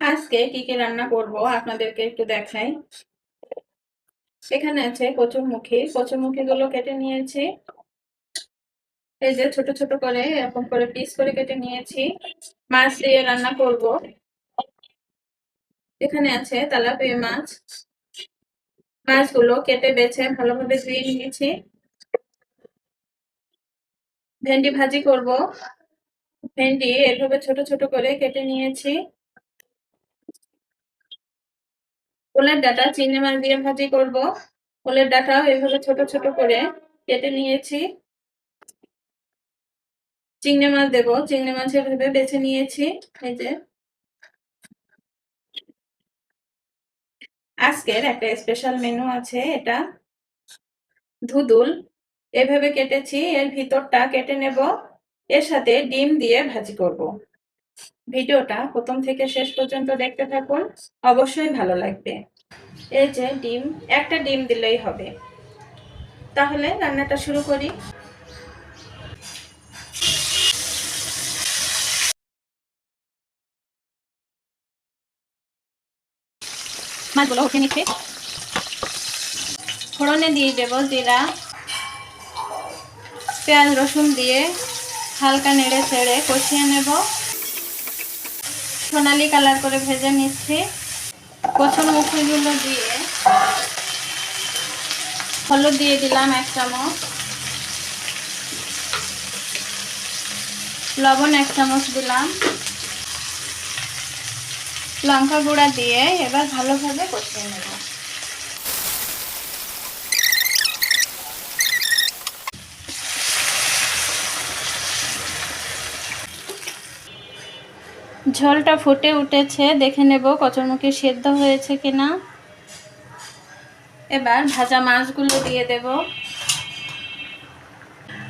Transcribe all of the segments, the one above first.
আজকে কি কি রান্না করব আপনাদেরকে একটু দেখাই। এখানে আছে কচুরমুখী। কচুরমুখী গুলো কেটে নিয়েছি। এই যে ছোট ছোট করে এরকম করে পিস করে কেটে নিয়েছি। মাছ দিয়ে রান্না করব। এখানে আছে তেলাপিয়া মাছ। মাছগুলো কেটে বেছে ভালোভাবে ধুয়ে নিয়েছি। ভেন্ডি ভাজি করব। ভেন্ডি এভাবে ছোট ছোট করে কেটে নিয়েছি। ওলের ডাটা চিংড়ি মাছ দিয়ে ভাজি করব। ওলের ডাটাও এভাবে ছোট ছোট করে কেটে নিয়েছি। চিংড়ি মাছ দেবো। চিংড়ি মাছ এভাবে বেছে নিয়েছি। এই যে। আজকের একটা স্পেশাল মেনু আছে, এটা ধুদুল। এভাবে কেটেছি, এর ভিতরটা কেটে নেব। এর সাথে ডিম দিয়ে ভাজি করব। ভিডিওটা প্রথম থেকে শেষ পর্যন্ত দেখতে থাকুন, অবশ্যই ভালো লাগবে। এই যে ডিম, একটা ডিম দিলেই হবে। তাহলে রান্নাটা শুরু করি। মাছগুলো উঠে নিচ্ছে ফোড়নে দিয়ে দেবো জিরা, পেঁয়াজ রসুন দিয়ে হালকা নেড়ে ছেড়ে কষিয়ে নেব। সোনালি কালার করে ভেজে নিচ্ছি। কচুর মুখিগুলো দিয়ে হলুদ দিয়ে দিলাম এক চামচ। লবণ এক চামচ দিলাম। লঙ্কা গুঁড়া দিয়ে এবার ভালোভাবে কষিয়ে নেব। ঝোলটা ফুটে উঠেছে, দেখে নেব কচুরমুখী সেদ্ধ হয়েছে কিনা। এবার ভাজা মাছগুলো দিয়ে দেব।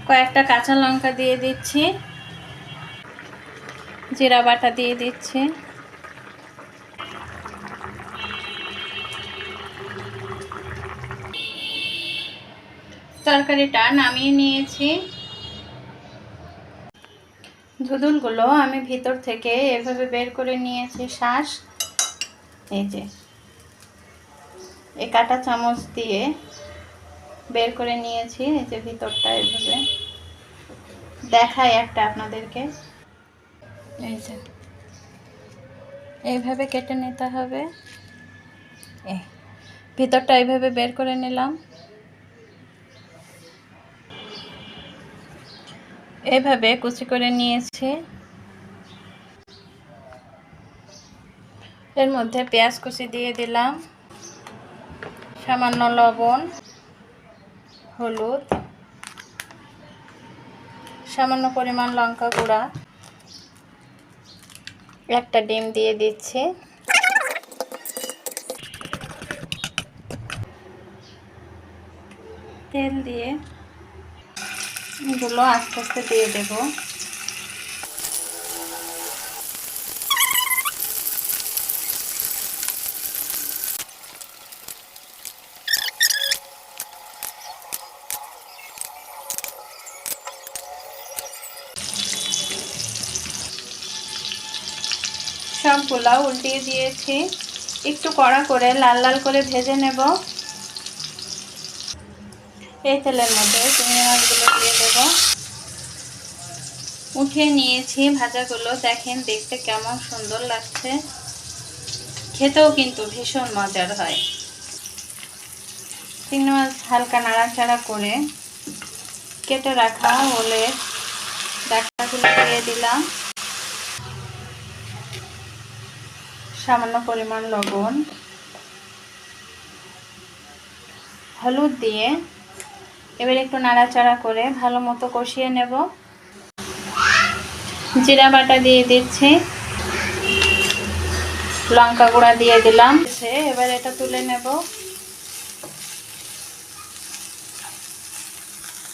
কয়েকটা কাঁচা লঙ্কা দিয়ে দিচ্ছি। জিরা বাটা দিয়ে দিচ্ছি। তরকারিটা নামিয়ে নিয়েছি। ধুদুলগুলো আমি ভিতর থেকে এভাবে বের করে নিয়েছি, শ্বাস। এই যে এই কাটা চামচ দিয়ে বের করে নিয়েছি, এই যে ভিতরটা এভাবে। দেখাই একটা আপনাদেরকে। এই যে এইভাবে কেটে নিতে হবে। ভিতরটা এইভাবে বের করে নিলাম। এভাবে কুচি করে নিয়েছি। এর মধ্যে পেঁয়াজ কুচি দিয়ে দিলাম। সামান্য লবণ, হলুদ, সামান্য পরিমাণ লঙ্কা গুঁড়া, একটা ডিম দিয়ে দিচ্ছি। তেল দিয়ে এগুলো আস্তে আস্তে দিয়ে দেব। সবগুলো উল্টিয়ে দিয়েছি। একটু কড়া করে লাল লাল করে ভেজে নেব। এই তেলের মধ্যে চিংড়ি মাছগুলো দিয়ে দেব। উঠিয়ে নিয়েছি ভাজাগুলো। দেখেন দেখতে কেমন সুন্দর লাগছে। খেতেও কিন্তু ভীষণ মজার হয়। চিংড়ি মাছ হালকা নাড়াচাড়া করে কেটে রাখা ওলে ডাক্তারগুলো দিয়ে দিলাম। সামান্য পরিমাণ লবণ, হলুদ দিয়ে এবার একটু নাড়াচাড়া করে ভালো মতো কষিয়ে নেব। জিরা বাটা দিয়ে দিচ্ছি। লঙ্কা গুঁড়া দিয়ে দিলাম। এবার এটা তুলে নেব।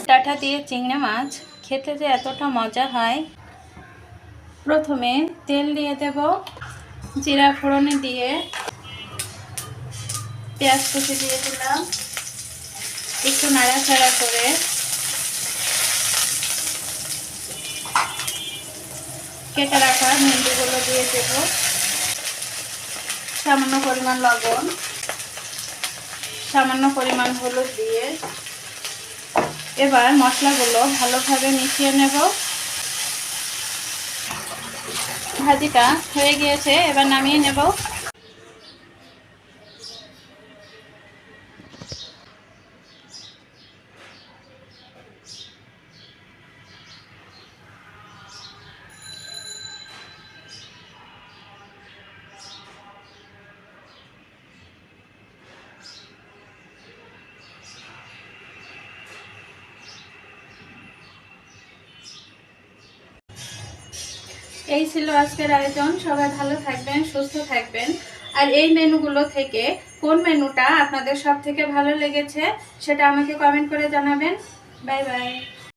ডাটা দিয়ে চিংড়ি মাছ খেতে যে এতটা মজা হয়। প্রথমে তেল দিয়ে দেব। জিরা ফোড়নে দিয়ে পেঁয়াজ কুচি দিয়ে দিলাম। একটু নাড়াচাড়া করে। কেটে রাখা ভেন্ডিগুলো দিয়ে দেব। সামান্য পরিমাণ লবণ, সামান্য পরিমাণ হলুদ দিয়ে। এবার মশলাগুলো ভালোভাবে মিশিয়ে নেব। ভাজিটা হয়ে গিয়েছে, এবার নামিয়ে নেব। এই ছিল আজকের আয়োজন। সবাই ভালো থাকবেন, সুস্থ থাকবেন। আর এই মেনুগুলো থেকে কোন মেনুটা আপনাদের সব থেকে ভালো লেগেছে সেটা আমাকে কমেন্ট করে জানাবেন। Bye bye